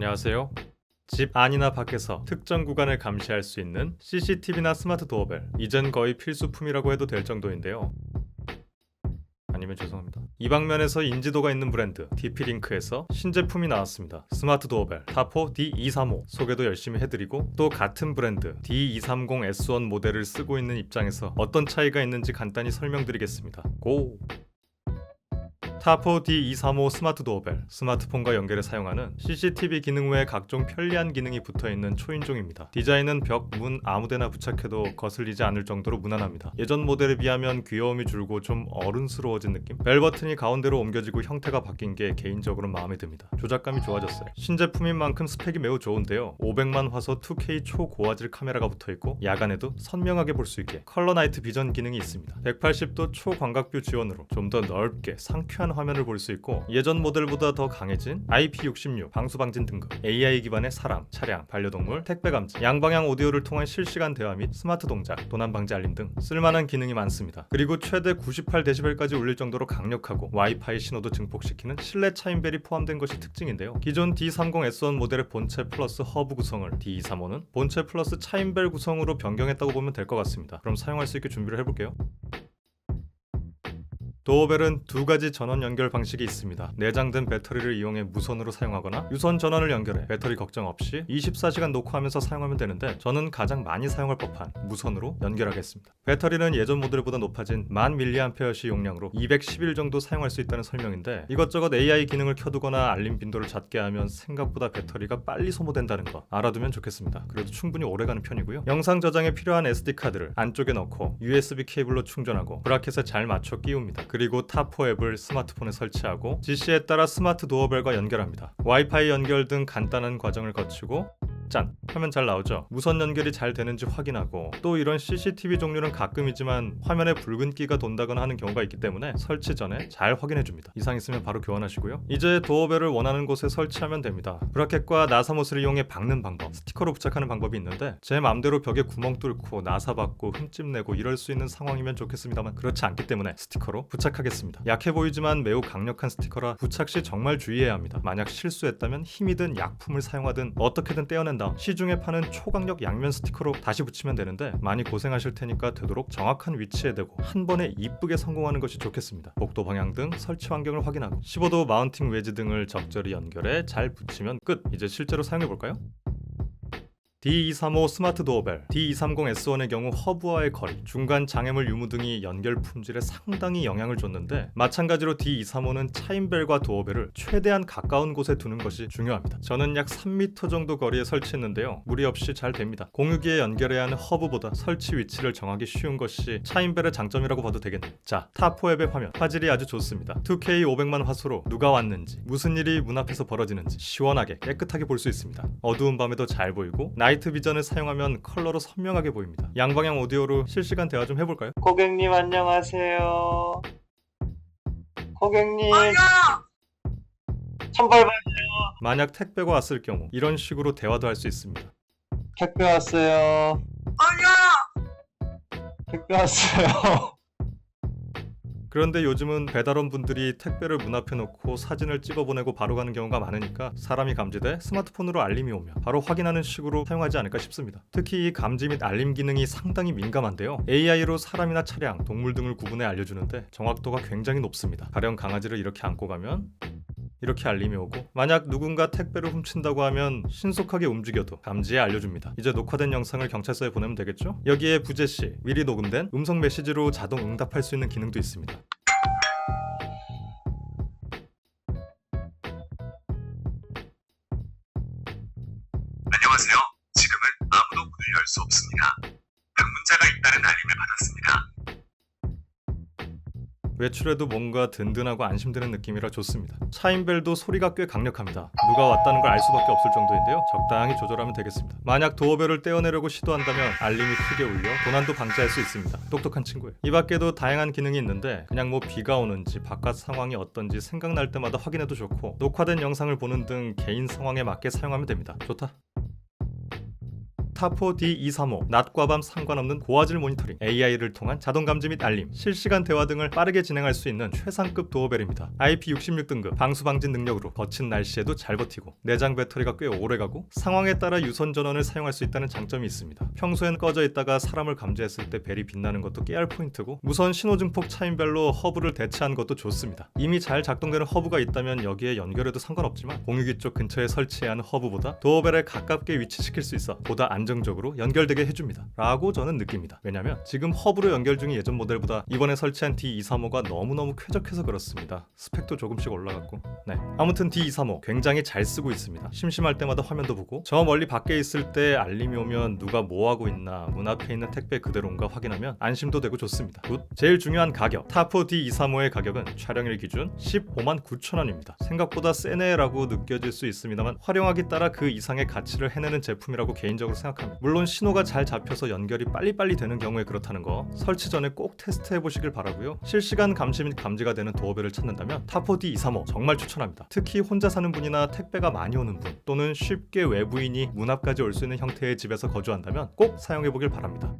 안녕하세요. 집 안이나 밖에서 특정 구간을 감시할 수 있는 CCTV나 스마트 도어벨. 이젠 거의 필수품이라고 해도 될 정도인데요. 아니면 죄송합니다. 이 방면에서 인지도가 있는 브랜드 DP링크에서 신제품이 나왔습니다. 스마트 도어벨 타포 D235 소개도 열심히 해드리고 또 같은 브랜드 D230S1 모델을 쓰고 있는 입장에서 어떤 차이가 있는지 간단히 설명드리겠습니다. 고! 타포 D235 스마트 도어벨 스마트폰과 연결해 사용하는 CCTV 기능 외에 각종 편리한 기능이 붙어있는 초인종입니다. 디자인은 벽, 문 아무데나 부착해도 거슬리지 않을 정도로 무난합니다. 예전 모델에 비하면 귀여움이 줄고 좀 어른스러워진 느낌? 벨 버튼이 가운데로 옮겨지고 형태가 바뀐 게 개인적으로 마음에 듭니다. 조작감이 좋아졌어요. 신제품인 만큼 스펙이 매우 좋은데요. 500만 화소 2K 초고화질 카메라가 붙어있고 야간에도 선명하게 볼 수 있게 컬러 나이트 비전 기능이 있습니다. 180도 초광각뷰 지원으로 좀 더 넓게 상쾌한 화면을 볼 수 있고 예전 모델보다 더 강해진 IP66 방수 방진 등급 AI 기반의 사람, 차량, 반려동물, 택배 감지, 양방향 오디오를 통한 실시간 대화 및 스마트 동작, 도난 방지 알림 등 쓸만한 기능이 많습니다. 그리고 최대 98dB까지 울릴 정도로 강력하고 와이파이 신호도 증폭시키는 실내 차인벨이 포함된 것이 특징인데요. 기존 D30S1 모델의 본체 플러스 허브 구성을 D235는 본체 플러스 차인벨 구성으로 변경했다고 보면 될 것 같습니다. 그럼 사용할 수 있게 준비를 해볼게요. 도어벨은 두 가지 전원 연결 방식이 있습니다. 내장된 배터리를 이용해 무선으로 사용하거나 유선 전원을 연결해 배터리 걱정 없이 24시간 녹화하면서 사용하면 되는데 저는 가장 많이 사용할 법한 무선으로 연결하겠습니다. 배터리는 예전 모델보다 높아진 1000mAh 용량으로 210일 정도 사용할 수 있다는 설명인데 이것저것 AI 기능을 켜두거나 알림 빈도를 낮게 하면 생각보다 배터리가 빨리 소모된다는 거 알아두면 좋겠습니다. 그래도 충분히 오래가는 편이고요. 영상 저장에 필요한 SD 카드를 안쪽에 넣고 USB 케이블로 충전하고 브라켓에 잘 맞춰 끼웁니다. 그리고 타포 앱을 스마트폰에 설치하고 지시에 따라 스마트 도어벨과 연결합니다. 와이파이 연결 등 간단한 과정을 거치고 짠! 화면 잘 나오죠? 무선 연결이 잘 되는지 확인하고 또 이런 CCTV 종류는 가끔이지만 화면에 붉은기가 돈다거나 하는 경우가 있기 때문에 설치 전에 잘 확인해 줍니다. 이상 있으면 바로 교환하시고요. 이제 도어벨을 원하는 곳에 설치하면 됩니다. 브라켓과 나사못을 이용해 박는 방법, 스티커로 부착하는 방법이 있는데 제 맘대로 벽에 구멍 뚫고 나사 받고 흠집 내고 이럴 수 있는 상황이면 좋겠습니다만 그렇지 않기 때문에 스티커로 부착하겠습니다. 약해 보이지만 매우 강력한 스티커라 부착 시 정말 주의해야 합니다. 만약 실수했다면 힘이 든 약품을 사용하든 어떻게든 떼어낸 다음 시중에 파는 초강력 양면 스티커로 다시 붙이면 되는데 많이 고생하실 테니까 되도록 정확한 위치에 대고 한 번에 이쁘게 성공하는 것이 좋겠습니다. 복도 방향 등 설치 환경을 확인하고 15도 마운팅 웨지 등을 적절히 연결해 잘 붙이면 끝. 이제 실제로 사용해 볼까요? D235 스마트 도어벨, D230S1의 경우 허브와의 거리, 중간 장애물 유무 등이 연결 품질에 상당히 영향을 줬는데 마찬가지로 D235는 차인벨과 도어벨을 최대한 가까운 곳에 두는 것이 중요합니다. 저는 약 3m 정도 거리에 설치했는데요. 무리 없이 잘 됩니다. 공유기에 연결해야 하는 허브보다 설치 위치를 정하기 쉬운 것이 차인벨의 장점이라고 봐도 되겠네요. 자, 타포 앱의 화면, 화질이 아주 좋습니다. 2K 500만 화소로 누가 왔는지, 무슨 일이 문 앞에서 벌어지는지 시원하게 깨끗하게 볼 수 있습니다. 어두운 밤에도 잘 보이고 나 이트 비전을 사용하면 컬러로 선명하게 보입니다. 양방향 오디오로 실시간 대화 좀 해볼까요? 고객님 안녕하세요. 고객님 아야! 천벌 받 만약 택배가 왔을 경우 이런 식으로 대화도 할 수 있습니다. 택배 왔어요. 아야! 택배 왔어요. 그런데 요즘은 배달원 분들이 택배를 문 앞에 놓고 사진을 찍어 보내고 바로 가는 경우가 많으니까 사람이 감지돼 스마트폰으로 알림이 오면 바로 확인하는 식으로 사용하지 않을까 싶습니다. 특히 이 감지 및 알림 기능이 상당히 민감한데요. AI로 사람이나 차량, 동물 등을 구분해 알려주는데 정확도가 굉장히 높습니다. 가령 강아지를 이렇게 안고 가면 이렇게 알림이 오고 만약 누군가 택배를 훔친다고 하면 신속하게 움직여도 감지에 알려줍니다. 이제 녹화된 영상을 경찰서에 보내면 되겠죠? 여기에 부재 시 미리 녹음된 음성 메시지로 자동 응답할 수 있는 기능도 있습니다. 안녕하세요. 지금은 아무도 문을 열 수 없습니다. 방문자가 있다는 알림을 받았습니다. 외출해도 뭔가 든든하고 안심되는 느낌이라 좋습니다. 차인벨도 소리가 꽤 강력합니다. 누가 왔다는 걸 알 수밖에 없을 정도인데요. 적당히 조절하면 되겠습니다. 만약 도어벨을 떼어내려고 시도한다면 알림이 크게 울려 도난도 방지할 수 있습니다. 똑똑한 친구예요. 이 밖에도 다양한 기능이 있는데 그냥 뭐 비가 오는지 바깥 상황이 어떤지 생각날 때마다 확인해도 좋고 녹화된 영상을 보는 등 개인 상황에 맞게 사용하면 됩니다. 좋다. 타포 D235 낮과 밤 상관없는 고화질 모니터링, AI를 통한 자동 감지 및 알림, 실시간 대화 등을 빠르게 진행할 수 있는 최상급 도어벨입니다. IP66 등급 방수 방진 능력으로 거친 날씨에도 잘 버티고 내장 배터리가 꽤 오래가고 상황에 따라 유선 전원을 사용할 수 있다는 장점이 있습니다. 평소엔 꺼져 있다가 사람을 감지했을 때 벨이 빛나는 것도 깨알 포인트고 무선 신호 증폭 차임별로 허브를 대체한 것도 좋습니다. 이미 잘 작동되는 허브가 있다면 여기에 연결해도 상관없지만 공유기 쪽 근처에 하는 허브보다 도어벨에 가깝게 위치시킬 수 있어 보다 안 정적으로 연결되게 해줍니다. 라고 저는 느낍니다. 왜냐면 지금 허브로 연결 중인 예전 모델보다 이번에 설치한 D235가 너무너무 쾌적해서 그렇습니다. 스펙도 조금씩 올라갔고 네 아무튼 D235 굉장히 잘 쓰고 있습니다. 심심할 때마다 화면도 보고 저 멀리 밖에 있을 때 알림이 오면 누가 뭐 하고 있나 문 앞에 있는 택배 그대로인가 확인하면 안심도 되고 좋습니다. 굿. 제일 중요한 가격 타포 D235의 가격은 촬영일 기준 15만 9천 원입니다. 생각보다 세네라고 느껴질 수 있습니다만 활용하기 따라 그 이상의 가치를 해내는 제품이라고 개인적으로 생각합니다. 물론 신호가 잘 잡혀서 연결이 빨리빨리 되는 경우에 그렇다는 거 설치 전에 꼭 테스트해 보시길 바라고요. 실시간 감시 및 감지가 되는 도어벨을 찾는다면 타포 D235 정말 추천합니다. 특히 혼자 사는 분이나 택배가 많이 오는 분 또는 쉽게 외부인이 문 앞까지 올 수 있는 형태의 집에서 거주한다면 꼭 사용해 보길 바랍니다.